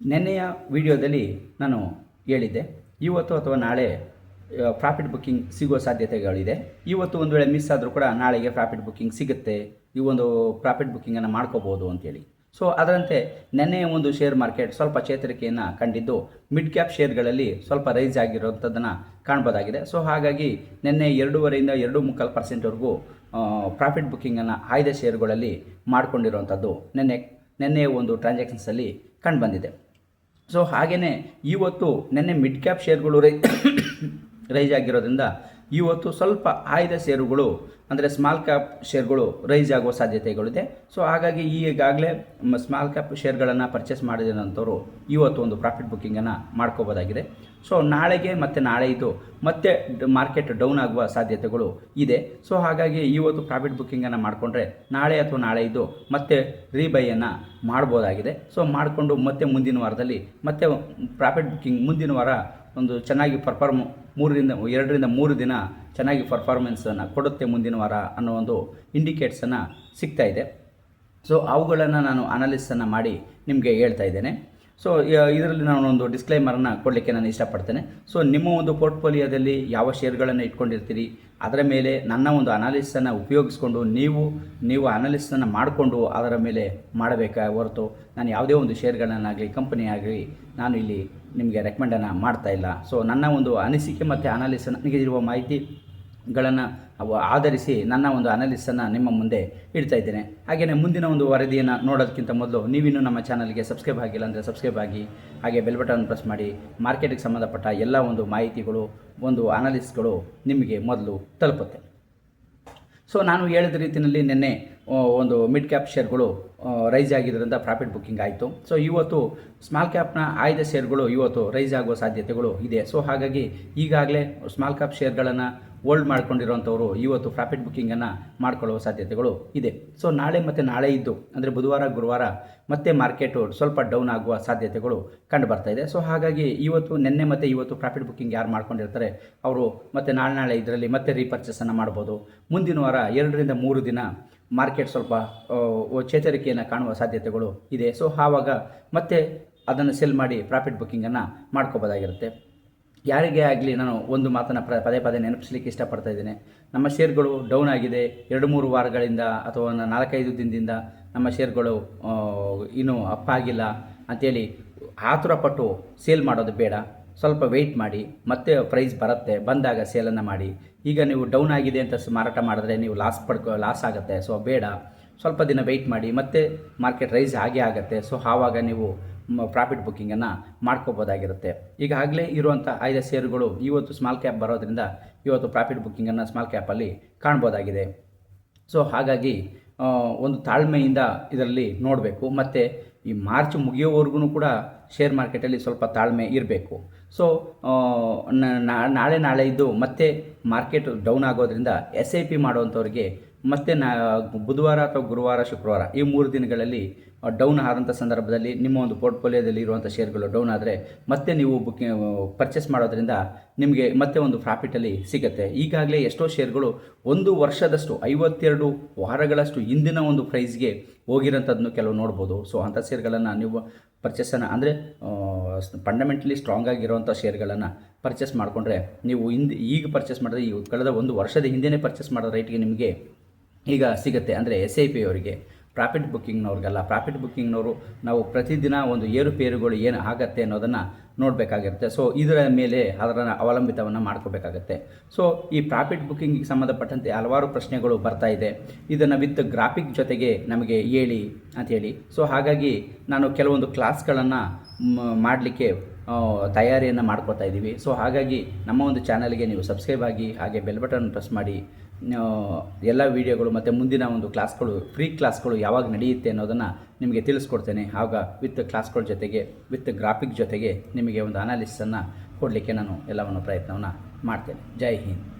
ನಿನ್ನೆಯ ವಿಡಿಯೋದಲ್ಲಿ ನಾನು ಹೇಳಿದ್ದೆ. ಇವತ್ತು ಅಥವಾ ನಾಳೆ ಪ್ರಾಫಿಟ್ ಬುಕ್ಕಿಂಗ್ ಸಿಗೋ ಸಾಧ್ಯತೆಗಳಿದೆ. ಇವತ್ತು ಒಂದು ವೇಳೆ ಮಿಸ್ ಆದರೂ ಕೂಡ ನಾಳೆಗೆ ಪ್ರಾಫಿಟ್ ಬುಕ್ಕಿಂಗ್ ಸಿಗುತ್ತೆ. ಈ ಒಂದು ಪ್ರಾಫಿಟ್ ಬುಕ್ಕಿಂಗನ್ನು ಮಾಡ್ಕೋಬೋದು ಅಂತೇಳಿ. ಸೊ ಅದರಂತೆ ನೆನ್ನೆ ಒಂದು ಶೇರ್ ಮಾರ್ಕೆಟ್ ಸ್ವಲ್ಪ ಚೇತರಿಕೆಯನ್ನು ಕಂಡಿದ್ದು ಮಿಡ್ ಕ್ಯಾಪ್ ಶೇರ್ಗಳಲ್ಲಿ ಸ್ವಲ್ಪ ರೈಸ್ ಆಗಿರೋಂಥದ್ದನ್ನು ಕಾಣ್ಬೋದಾಗಿದೆ. ಸೊ ಹಾಗಾಗಿ ನಿನ್ನೆ ಎರಡೂವರೆಯಿಂದ ಎರಡು ಮುಕ್ಕಾಲು ಪರ್ಸೆಂಟ್ವರೆಗೂ ಪ್ರಾಫಿಟ್ ಬುಕ್ಕಿಂಗನ್ನು ಆಯ್ದ ಶೇರುಗಳಲ್ಲಿ ಮಾಡಿಕೊಂಡಿರುವಂಥದ್ದು ನಿನ್ನೆ ನೆನ್ನೆ ಒಂದು ಟ್ರಾನ್ಸಾಕ್ಷನ್ಸಲ್ಲಿ ಕಂಡುಬಂದಿದೆ ಸೊ ಹಾಗೆಯೇ ಇವತ್ತು ನಿನ್ನೆ ಮಿಡ್ ಕ್ಯಾಪ್ ಶೇರ್ಗಳು ರೈ ರೈಸ್ ಆಗಿರೋದ್ರಿಂದ ಇವತ್ತು ಸ್ವಲ್ಪ ಆಯ್ದ ಷೇರುಗಳು, ಅಂದರೆ ಸ್ಮಾಲ್ ಕ್ಯಾಪ್ ಶೇರ್ಗಳು ರೈಸ್ ಆಗುವ ಸಾಧ್ಯತೆಗಳಿದೆ. ಸೊ ಹಾಗಾಗಿ ಈಗಾಗಲೇ ಸ್ಮಾಲ್ ಕ್ಯಾಪ್ ಶೇರ್ಗಳನ್ನು ಪರ್ಚೇಸ್ ಮಾಡಿದಂಥವ್ರು ಇವತ್ತು ಒಂದು ಪ್ರಾಫಿಟ್ ಬುಕ್ಕಿಂಗನ್ನು ಮಾಡ್ಕೋಬೋದಾಗಿದೆ. ಸೊ ನಾಳೆಗೆ ಮತ್ತು ನಾಳೆ ಇದು ಮತ್ತೆ ಮಾರ್ಕೆಟ್ ಡೌನ್ ಆಗುವ ಸಾಧ್ಯತೆಗಳು ಇದೆ. ಸೊ ಹಾಗಾಗಿ ಇವತ್ತು ಪ್ರಾಫಿಟ್ ಬುಕ್ಕಿಂಗನ್ನು ಮಾಡಿಕೊಂಡ್ರೆ ನಾಳೆ ಅಥವಾ ನಾಳೆ ಇದು ಮತ್ತೆ ರೀಬೈಯನ್ನು ಮಾಡ್ಬೋದಾಗಿದೆ. ಸೊ ಮಾಡಿಕೊಂಡು ಮತ್ತೆ ಮುಂದಿನ ವಾರದಲ್ಲಿ ಮತ್ತೆ ಪ್ರಾಫಿಟ್ ಬುಕ್ಕಿಂಗ್ ಮುಂದಿನ ವಾರ ಒಂದು ಚೆನ್ನಾಗಿ ಪರ್ಫಾರ್ಮ್ ಮೂರರಿಂದ, ಎರಡರಿಂದ ಮೂರು ದಿನ ಚೆನ್ನಾಗಿ ಪರ್ಫಾರ್ಮೆನ್ಸನ್ನು ಕೊಡುತ್ತೆ ಮುಂದಿನ ವಾರ ಅನ್ನೋ ಒಂದು ಇಂಡಿಕೇಟ್ಸನ್ನು ಇದೆ. ಸೊ ಅವುಗಳನ್ನು ನಾನು ಅನಾಲಿಸನ್ನು ಮಾಡಿ ನಿಮಗೆ ಹೇಳ್ತಾ ಇದ್ದೇನೆ. ಸೊ ಇದರಲ್ಲಿ ನಾನು ಒಂದು ಡಿಸ್ಕ್ಲೈಮರನ್ನು ಕೊಡಲಿಕ್ಕೆ ನಾನು ಇಷ್ಟಪಡ್ತೇನೆ. ಸೊ ನಿಮ್ಮ ಒಂದು ಪೋರ್ಟ್ಫೋಲಿಯೋದಲ್ಲಿ ಯಾವ ಶೇರ್ಗಳನ್ನು ಇಟ್ಕೊಂಡಿರ್ತೀರಿ? ಅದರ ಮೇಲೆ ನನ್ನ ಒಂದು ಅನಾಲಿಸನ್ನು ಉಪಯೋಗಿಸ್ಕೊಂಡು ನೀವು ನೀವು ಅನಾಲಿಸನ್ನು ಮಾಡಿಕೊಂಡು ಅದರ ಮೇಲೆ ಮಾಡಬೇಕಾ ಹೊರತು ನಾನು ಯಾವುದೇ ಒಂದು ಶೇರ್ಗಳನ್ನಾಗಲಿ ಕಂಪನಿ ಆಗಲಿ ನಾನು ಇಲ್ಲಿ ನಿಮಗೆ ರೆಕಮೆಂಡನ್ನು ಮಾಡ್ತಾ ಇಲ್ಲ. ಸೊ ನನ್ನ ಒಂದು ಅನಿಸಿಕೆ ಮತ್ತು ಅನಾಲಿಸ್ ನನಗೆ ಇರುವ ಮಾಹಿತಿಗಳನ್ನು ಅವು ಆಧರಿಸಿ ನನ್ನ ಒಂದು ಅನಾಲಿಸನ್ನು ನಿಮ್ಮ ಮುಂದೆ ಇಡ್ತಾ ಇದ್ದೇನೆ. ಹಾಗೆಯೇ ಮುಂದಿನ ಒಂದು ವರದಿಯನ್ನು ನೋಡೋದಕ್ಕಿಂತ ಮೊದಲು ನೀವಿನ್ನೂ ನಮ್ಮ ಚಾನಲ್ಗೆ ಸಬ್ಸ್ಕ್ರೈಬ್ ಆಗಿಲ್ಲ ಅಂದರೆ ಸಬ್ಸ್ಕ್ರೈಬ್ ಆಗಿ, ಹಾಗೆ ಬೆಲ್ ಬಟನ್ ಪ್ರೆಸ್ ಮಾಡಿ ಮಾರ್ಕೆಟಿಗೆ ಸಂಬಂಧಪಟ್ಟ ಎಲ್ಲ ಒಂದು ಮಾಹಿತಿಗಳು, ಒಂದು ಅನಾಲಿಸ್ಗಳು ನಿಮಗೆ ಮೊದಲು ತಲುಪುತ್ತೆ. ಸೊ ನಾನು ಹೇಳಿದ ರೀತಿಯಲ್ಲಿ ನಿನ್ನೆ ಒಂದು ಮಿಡ್ ಕ್ಯಾಪ್ ಶೇರ್ಗಳು ರೈಸ್ ಆಗಿದ್ದರಿಂದ ಪ್ರಾಫಿಟ್ ಬುಕ್ಕಿಂಗ್ ಆಯಿತು. ಸೊ ಇವತ್ತು ಸ್ಮಾಲ್ ಕ್ಯಾಪ್ನ ಆಯ್ದ ಶೇರ್ಗಳು ಇವತ್ತು ರೈಸ್ ಆಗುವ ಸಾಧ್ಯತೆಗಳು ಇದೆ. ಸೊ ಹಾಗಾಗಿ ಈಗಾಗಲೇ ಸ್ಮಾಲ್ ಕ್ಯಾಪ್ ಶೇರ್ಗಳನ್ನು ಹೋಲ್ಡ್ ಮಾಡ್ಕೊಂಡಿರೋಂಥವ್ರು ಇವತ್ತು ಪ್ರಾಫಿಟ್ ಬುಕ್ಕಿಂಗನ್ನು ಮಾಡ್ಕೊಳ್ಳುವ ಸಾಧ್ಯತೆಗಳು ಇದೆ. ಸೊ ನಾಳೆ ಮತ್ತು ನಾಳೆ ಇದ್ದು, ಅಂದರೆ ಬುಧವಾರ, ಗುರುವಾರ ಮತ್ತೆ ಮಾರ್ಕೆಟು ಸ್ವಲ್ಪ ಡೌನ್ ಆಗುವ ಸಾಧ್ಯತೆಗಳು ಕಂಡು ಬರ್ತಾ ಇದೆ. ಸೊ ಹಾಗಾಗಿ ಇವತ್ತು, ನಿನ್ನೆ ಮತ್ತು ಇವತ್ತು ಪ್ರಾಫಿಟ್ ಬುಕ್ಕಿಂಗ್ ಯಾರು ಮಾಡ್ಕೊಂಡಿರ್ತಾರೆ, ಅವರು ಮತ್ತೆ ನಾಳೆ ನಾಳೆ ಇದರಲ್ಲಿ ಮತ್ತೆ ರೀಪರ್ಚೇಸನ್ನು ಮಾಡ್ಬೋದು. ಮುಂದಿನ ವಾರ ಎರಡರಿಂದ ಮೂರು ದಿನ ಮಾರ್ಕೆಟ್ ಸ್ವಲ್ಪ ಚೇತರಿಕೆಯನ್ನು ಕಾಣುವ ಸಾಧ್ಯತೆಗಳು ಇದೆ. ಸೊ ಆವಾಗ ಮತ್ತೆ ಅದನ್ನು ಸೆಲ್ ಮಾಡಿ ಪ್ರಾಫಿಟ್ ಬುಕ್ಕಿಂಗನ್ನು ಮಾಡ್ಕೋಬೋದಾಗಿರುತ್ತೆ. ಯಾರಿಗೇ ಆಗಲಿ ನಾನು ಒಂದು ಮಾತನ್ನು ಪ್ರ, ಪದೇ ಪದೇ ನೆನಪಿಸ್ಲಿಕ್ಕೆ ಇಷ್ಟಪಡ್ತಾ ಇದ್ದೇನೆ. ನಮ್ಮ ಶೇರ್ಗಳು ಡೌನ್ ಆಗಿದೆ. ಎರಡು ಮೂರು ವಾರಗಳಿಂದ ಅಥವಾ ನಾಲ್ಕೈದು ದಿನದಿಂದ ನಮ್ಮ ಶೇರ್ಗಳು ಇನ್ನೂ ಅಪ್ ಆಗಿಲ್ಲ ಅಂಥೇಳಿ ಆತುರಪಟ್ಟು ಸೇಲ್ ಮಾಡೋದು ಬೇಡ. ಸ್ವಲ್ಪ ವೆಯ್ಟ್ ಮಾಡಿ, ಮತ್ತೆ ಪ್ರೈಸ್ ಬರುತ್ತೆ, ಬಂದಾಗ ಸೇಲನ್ನು ಮಾಡಿ. ಈಗ ನೀವು ಡೌನ್ ಆಗಿದೆ ಅಂತ ಮಾರಾಟ ಮಾಡಿದ್ರೆ ನೀವು ಲಾಸ್ ಪಡ್ಕೊ ಲಾಸ್ ಆಗುತ್ತೆ ಸೊ ಬೇಡ. ಸ್ವಲ್ಪ ದಿನ ವೆಯ್ಟ್ ಮಾಡಿ, ಮತ್ತೆ ಮಾರ್ಕೆಟ್ ರೈಸ್ ಹಾಗೆ ಆಗುತ್ತೆ ಸೊ ಆವಾಗ ನೀವು ಪ್ರಾಫಿಟ್ ಬುಕ್ಕಿಂಗನ್ನು ಮಾಡ್ಕೋಬೋದಾಗಿರುತ್ತೆ. ಈಗಾಗಲೇ ಇರುವಂಥ ಆಯ್ದ ಷೇರುಗಳು ಇವತ್ತು ಸ್ಮಾಲ್ ಕ್ಯಾಪ್ ಬರೋದ್ರಿಂದ ಇವತ್ತು ಪ್ರಾಫಿಟ್ ಬುಕ್ಕಿಂಗನ್ನು ಸ್ಮಾಲ್ ಕ್ಯಾಪಲ್ಲಿ ಕಾಣ್ಬೋದಾಗಿದೆ. ಸೊ ಹಾಗಾಗಿ ಒಂದು ತಾಳ್ಮೆಯಿಂದ ಇದರಲ್ಲಿ ನೋಡಬೇಕು, ಮತ್ತು ಈ ಮಾರ್ಚ್ ಮುಗಿಯೋವರೆಗೂ ಕೂಡ ಶೇರ್ ಮಾರ್ಕೆಟಲ್ಲಿ ಸ್ವಲ್ಪ ತಾಳ್ಮೆ ಇರಬೇಕು. ಸೊ ನಾಳೆ ನಾಳೆ ಇದ್ದು ಮತ್ತೆ ಮಾರ್ಕೆಟ್ ಡೌನ್ ಆಗೋದ್ರಿಂದ ಎಸ್ ಐ ಪಿ ಮಾಡುವಂಥವ್ರಿಗೆ ಮತ್ತೆ ನಾ, ಬುಧವಾರ ಅಥವಾ ಗುರುವಾರ, ಶುಕ್ರವಾರ ಈ ಮೂರು ದಿನಗಳಲ್ಲಿ ಡೌನ್ ಆದಂಥ ಸಂದರ್ಭದಲ್ಲಿ ನಿಮ್ಮ ಒಂದು ಪೋರ್ಟ್ಫೋಲಿಯೋದಲ್ಲಿ ಇರುವಂಥ ಶೇರ್ಗಳು ಡೌನ್ ಆದರೆ ಮತ್ತೆ ನೀವು ಬುಕ್ಕಿಂಗ್ ಪರ್ಚೇಸ್ ಮಾಡೋದ್ರಿಂದ ನಿಮಗೆ ಮತ್ತೆ ಒಂದು ಪ್ರಾಫಿಟಲ್ಲಿ ಸಿಗುತ್ತೆ. ಈಗಾಗಲೇ ಎಷ್ಟೋ ಶೇರ್ಗಳು ಒಂದು ವರ್ಷದಷ್ಟು, ಐವತ್ತೆರಡು ವಾರಗಳಷ್ಟು ಹಿಂದಿನ ಒಂದು ಪ್ರೈಸ್ಗೆ ಹೋಗಿರೋಂಥದ್ದನ್ನು ಕೆಲವು ನೋಡ್ಬೋದು. ಸೊ ಅಂಥ ಶೇರ್ಗಳನ್ನು ನೀವು ಪರ್ಚೇಸನ್ನು ಅಂದರೆ ಫಂಡಮೆಂಟಲಿ ಸ್ಟ್ರಾಂಗ್ ಆಗಿರುವಂಥ ಶೇರ್ಗಳನ್ನು ಪರ್ಚೇಸ್ ಮಾಡಿಕೊಂಡ್ರೆ ನೀವು ಹಿಂದೆ, ಈಗ ಪರ್ಚೇಸ್ ಮಾಡಿದ್ರೆ ಈ ಕಳೆದ ಒಂದು ವರ್ಷದ ಹಿಂದೆಯೇ ಪರ್ಚೇಸ್ ಮಾಡೋ ರೇಟ್ಗೆ ನಿಮಗೆ ಈಗ ಸಿಗುತ್ತೆ. ಅಂದರೆ ಎಸ್ ಐ ಪಿ ಅವರಿಗೆ. ಪ್ರಾಫಿಟ್ ಬುಕ್ಕಿಂಗ್ನವ್ರಿಗೆಲ್ಲ ಪ್ರಾಫಿಟ್ ಬುಕ್ಕಿಂಗ್ನವರು ನಾವು ಪ್ರತಿದಿನ ಒಂದು ಏರುಪೇರುಗಳು ಏನು ಆಗತ್ತೆ ಅನ್ನೋದನ್ನು ನೋಡಬೇಕಾಗಿರುತ್ತೆ. ಸೊ ಇದರ ಮೇಲೆ ಅದರ ಅವಲಂಬಿತವನ್ನು ಮಾಡ್ಕೋಬೇಕಾಗತ್ತೆ. ಸೊ ಈ ಪ್ರಾಫಿಟ್ ಬುಕ್ಕಿಂಗಿಗೆ ಸಂಬಂಧಪಟ್ಟಂತೆ ಹಲವಾರು ಪ್ರಶ್ನೆಗಳು ಬರ್ತಾ ಇದೆ. ಇದನ್ನು ವಿತ್ ಗ್ರಾಫಿಕ್ ಜೊತೆಗೆ ನಮಗೆ ಹೇಳಿ ಅಂಥೇಳಿ ಸೊ ಹಾಗಾಗಿ ನಾನು ಕೆಲವೊಂದು ಕ್ಲಾಸ್ಗಳನ್ನು ಮಾಡಲಿಕ್ಕೆ ತಯಾರಿಯನ್ನು ಮಾಡ್ಕೋತಾ ಇದ್ದೀವಿ ಸೊ ಹಾಗಾಗಿ ನಮ್ಮ ಒಂದು ಚಾನಲ್ಗೆ ನೀವು ಸಬ್ಸ್ಕ್ರೈಬ್ ಆಗಿ ಹಾಗೆ ಬೆಲ್ ಬಟನ್ ಪ್ರೆಸ್ ಮಾಡಿ ಎಲ್ಲ ವೀಡಿಯೋಗಳು ಮತ್ತು ಮುಂದಿನ ಒಂದು ಕ್ಲಾಸ್ಗಳು ಫ್ರೀ ಕ್ಲಾಸ್ಗಳು ಯಾವಾಗ ನಡೆಯುತ್ತೆ ಅನ್ನೋದನ್ನು ನಿಮಗೆ ತಿಳಿಸ್ಕೊಡ್ತೇನೆ. ಆಗ ವಿತ್ ಕ್ಲಾಸ್ಗಳ ಜೊತೆಗೆ ವಿತ್ ಗ್ರಾಫಿಕ್ ಜೊತೆಗೆ ನಿಮಗೆ ಒಂದು ಅನಾಲಿಸನ್ನು ಕೊಡಲಿಕ್ಕೆ ನಾನು ಎಲ್ಲವನ್ನು ಪ್ರಯತ್ನವನ್ನು ಮಾಡ್ತೇನೆ. ಜೈ ಹಿಂದ್.